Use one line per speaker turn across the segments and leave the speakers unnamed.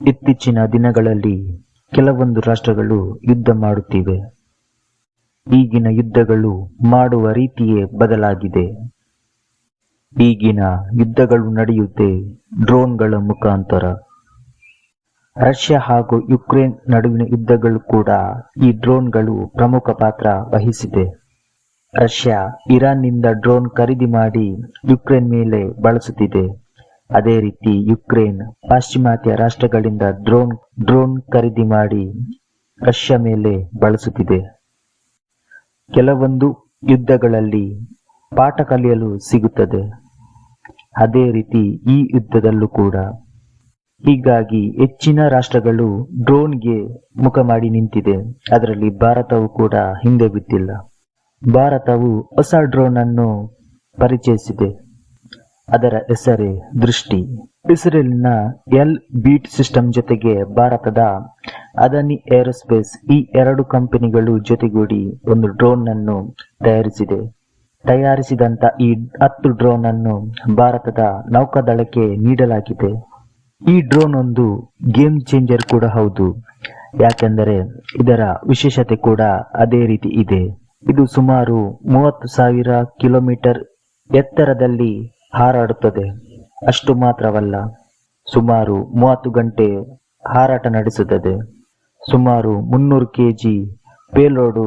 ಇತ್ತೀಚಿನ ದಿನಗಳಲ್ಲಿ ಕೆಲವೊಂದು ರಾಷ್ಟ್ರಗಳು ಯುದ್ಧ ಮಾಡುತ್ತಿವೆ. ಈಗಿನ ಯುದ್ಧಗಳು ಮಾಡುವ ರೀತಿಯೇ ಬದಲಾಗಿದೆ. ಈಗಿನ ಯುದ್ಧಗಳು ನಡೆಯುತ್ತೆ ಡ್ರೋನ್ಗಳ ಮುಖಾಂತರ. ರಷ್ಯಾ ಹಾಗೂ ಯುಕ್ರೇನ್ ನಡುವಿನ ಯುದ್ಧಗಳು ಕೂಡ ಈ ಡ್ರೋನ್ಗಳು ಪ್ರಮುಖ ಪಾತ್ರ ವಹಿಸಿದೆ. ರಷ್ಯಾ ಇರಾನ್ನಿಂದ ಡ್ರೋನ್ ಖರೀದಿ ಮಾಡಿ ಯುಕ್ರೇನ್ ಮೇಲೆ ಬಳಸುತ್ತಿದೆ. ಅದೇ ರೀತಿ ಯುಕ್ರೇನ್ ಪಾಶ್ಚಿಮಾತ್ಯ ರಾಷ್ಟ್ರಗಳಿಂದ ಡ್ರೋನ್ ಡ್ರೋನ್ ಖರೀದಿ ಮಾಡಿ ರಷ್ಯಾ ಮೇಲೆ ಬಳಸುತ್ತಿದೆ. ಕೆಲವೊಂದು ಯುದ್ಧಗಳಲ್ಲಿ ಪಾಠ ಕಲಿಯಲು ಸಿಗುತ್ತದೆ. ಅದೇ ರೀತಿ ಈ ಯುದ್ಧದಲ್ಲೂ ಕೂಡ. ಹೀಗಾಗಿ ಹೆಚ್ಚಿನ ರಾಷ್ಟ್ರಗಳು ಡ್ರೋನ್ಗೆ ಮುಖ ಮಾಡಿ ನಿಂತಿದೆ. ಅದರಲ್ಲಿ ಭಾರತವು ಕೂಡ ಹಿಂದೆ ಬಿದ್ದಿಲ್ಲ. ಭಾರತವು ಹೊಸ ಡ್ರೋನ್ ಅನ್ನು ಪರಿಚಯಿಸಿದೆ. ಅದರ ಹೆಸರೇ ದೃಷ್ಟಿ. ಇಸ್ರೇಲ್ನ ಎಲ್ ಬೀಟ್ ಸಿಸ್ಟಮ್ ಜೊತೆಗೆ ಭಾರತದ ಅದಾನಿ ಏರೋಸ್ಪೇಸ್ ಈ ಎರಡು ಕಂಪನಿಗಳು ಜೊತೆಗೂಡಿ ಒಂದು ಡ್ರೋನ್ ಅನ್ನು ತಯಾರಿಸಿದೆ. ತಯಾರಿಸಿದಂತ ಈ ಹತ್ತು ಡ್ರೋನ್ ಅನ್ನು ಭಾರತದ ನೌಕಾದಳಕ್ಕೆ ನೀಡಲಾಗಿದೆ. ಈ ಡ್ರೋನ್ ಒಂದು ಗೇಮ್ ಚೇಂಜರ್ ಕೂಡ ಹೌದು. ಯಾಕೆಂದರೆ ಇದರ ವಿಶೇಷತೆ ಕೂಡ ಅದೇ ರೀತಿ ಇದೆ. ಇದು ಸುಮಾರು ಮೂವತ್ತು ಸಾವಿರ ಕಿಲೋಮೀಟರ್ ಎತ್ತರದಲ್ಲಿ ಹಾರಾಡುತ್ತದೆ. ಅಷ್ಟು ಮಾತ್ರವಲ್ಲ, ಸುಮಾರು ಮೂವತ್ತು ಗಂಟೆ ಹಾರಾಟ ನಡೆಸುತ್ತದೆ. ಸುಮಾರು ಮುನ್ನೂರು ಕೆಜಿ ಪೇಲೋಡು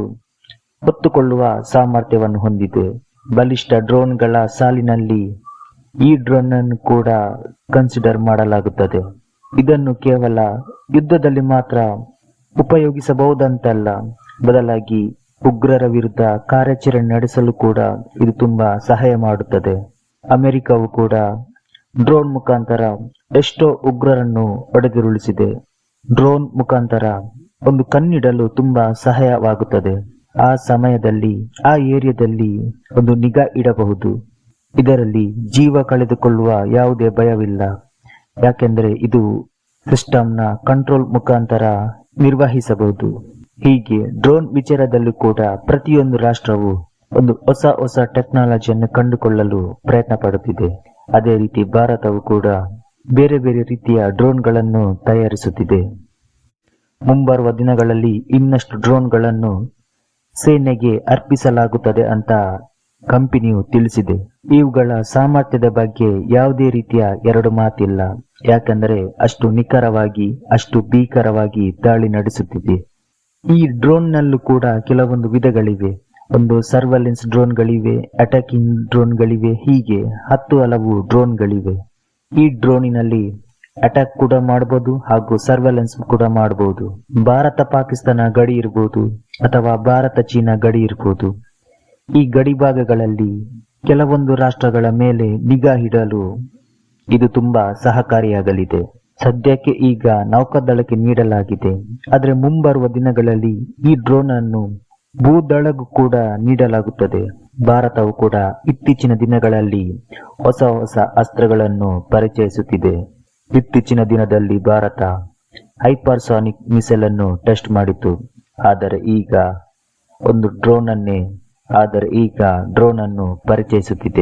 ಹೊತ್ತುಕೊಳ್ಳುವ ಸಾಮರ್ಥ್ಯವನ್ನು ಹೊಂದಿದೆ. ಬಲಿಷ್ಠ ಡ್ರೋನ್ಗಳ ಸಾಲಿನಲ್ಲಿ ಈ ಡ್ರೋನ್ ಅನ್ನು ಕೂಡ ಕನ್ಸಿಡರ್ ಮಾಡಲಾಗುತ್ತದೆ. ಇದನ್ನು ಕೇವಲ ಯುದ್ಧದಲ್ಲಿ ಮಾತ್ರ ಉಪಯೋಗಿಸಬಹುದಂತಲ್ಲ. ಬದಲಾಗಿ ಉಗ್ರರ ವಿರುದ್ಧ ಕಾರ್ಯಾಚರಣೆ ನಡೆಸಲು ಕೂಡ ಇದು ತುಂಬಾ ಸಹಾಯ ಮಾಡುತ್ತದೆ. ಅಮೆರಿಕವು ಕೂಡ ಡ್ರೋನ್ ಮುಖಾಂತರ ಎಷ್ಟೋ ಉಗ್ರರನ್ನು ಹೊಡೆದುರುಳಿಸಿದೆ. ಡ್ರೋನ್ ಮುಖಾಂತರ ಒಂದು ಕಣ್ಣಿಡಲು ತುಂಬಾ ಸಹಾಯವಾಗುತ್ತದೆ. ಆ ಸಮಯದಲ್ಲಿ, ಆ ಏರಿಯಾದಲ್ಲಿ ಒಂದು ನಿಗಾ ಇಡಬಹುದು. ಇದರಲ್ಲಿ ಜೀವ ಕಳೆದುಕೊಳ್ಳುವ ಯಾವುದೇ ಭಯವಿಲ್ಲ. ಯಾಕೆಂದರೆ ಇದು ಸಿಸ್ಟಮ್ನ ಕಂಟ್ರೋಲ್ ಮುಖಾಂತರ ನಿರ್ವಹಿಸಬಹುದು. ಹೀಗೆ ಡ್ರೋನ್ ವಿಚಾರದಲ್ಲೂ ಕೂಡ ಪ್ರತಿಯೊಂದು ರಾಷ್ಟ್ರವು ಒಂದು ಹೊಸ ಹೊಸ ಟೆಕ್ನಾಲಜಿಯನ್ನು ಕಂಡುಕೊಳ್ಳಲು ಪ್ರಯತ್ನ ಪಡುತ್ತಿದೆ. ಅದೇ ರೀತಿ ಭಾರತವು ಕೂಡ ಬೇರೆ ಬೇರೆ ರೀತಿಯ ಡ್ರೋನ್ಗಳನ್ನು ತಯಾರಿಸುತ್ತಿದೆ. ಮುಂಬರುವ ದಿನಗಳಲ್ಲಿ ಇನ್ನಷ್ಟು ಡ್ರೋನ್ಗಳನ್ನು ಸೇನೆಗೆ ಅರ್ಪಿಸಲಾಗುತ್ತದೆ ಅಂತ ಕಂಪನಿಯು ತಿಳಿಸಿದೆ. ಇವುಗಳ ಸಾಮರ್ಥ್ಯದ ಬಗ್ಗೆ ಯಾವುದೇ ರೀತಿಯ ಎರಡು ಮಾತಿಲ್ಲ. ಯಾಕಂದರೆ ಅಷ್ಟು ನಿಖರವಾಗಿ, ಅಷ್ಟು ಭೀಕರವಾಗಿ ದಾಳಿ ನಡೆಸುತ್ತಿದೆ. ಈ ಡ್ರೋನ್ನಲ್ಲೂ ಕೂಡ ಕೆಲವೊಂದು ವಿಧಗಳಿವೆ. ಒಂದು ಸರ್ವೆಲೆನ್ಸ್ ಡ್ರೋನ್ಗಳಿವೆ, ಅಟ್ಯಾಕಿಂಗ್ ಡ್ರೋನ್ಗಳಿವೆ, ಹೀಗೆ ಹತ್ತು ಹಲವು ಡ್ರೋನ್ಗಳಿವೆ. ಈ ಡ್ರೋನಿನಲ್ಲಿ ಅಟ್ಯಾಕ್ ಕೂಡ ಮಾಡಬಹುದು ಹಾಗೂ ಸರ್ವೆಲೆನ್ಸ್ ಕೂಡ ಮಾಡಬಹುದು ಭಾರತ ಪಾಕಿಸ್ತಾನ ಗಡಿ ಇರಬಹುದು ಅಥವಾ ಭಾರತ ಚೀನಾ ಗಡಿ ಇರಬಹುದು ಈ ಗಡಿ ಭಾಗಗಳಲ್ಲಿ ಕೆಲವೊಂದು ರಾಷ್ಟ್ರಗಳ ಮೇಲೆ ನಿಗಾ ಇಡಲು ಇದು ತುಂಬಾ ಸಹಕಾರಿಯಾಗಲಿದೆ. ಸದ್ಯಕ್ಕೆ ಈಗ ನೌಕಾದಳಕ್ಕೆ ನೀಡಲಾಗಿದೆ. ಆದರೆ ಮುಂಬರುವ ದಿನಗಳಲ್ಲಿ ಈ ಡ್ರೋನ್ ಅನ್ನು ಭೂದಳಗೂ ಕೂಡ ನೀಡಲಾಗುತ್ತದೆ. ಭಾರತವು ಕೂಡ ಇತ್ತೀಚಿನ ದಿನಗಳಲ್ಲಿ ಹೊಸ ಹೊಸ ಅಸ್ತ್ರಗಳನ್ನು ಪರಿಚಯಿಸುತ್ತಿದೆ. ಇತ್ತೀಚಿನ ದಿನದಲ್ಲಿ ಭಾರತ ಹೈಪರ್ಸಾನಿಕ್ ಮಿಸೈಲ್ ಅನ್ನು ಟೆಸ್ಟ್ ಮಾಡಿತು. ಆದರೆ ಈಗ ಒಂದು ಡ್ರೋನ್ ಅನ್ನೇ ಆದರೆ ಈಗ ಡ್ರೋನ್ ಅನ್ನು ಪರಿಚಯಿಸುತ್ತಿದೆ.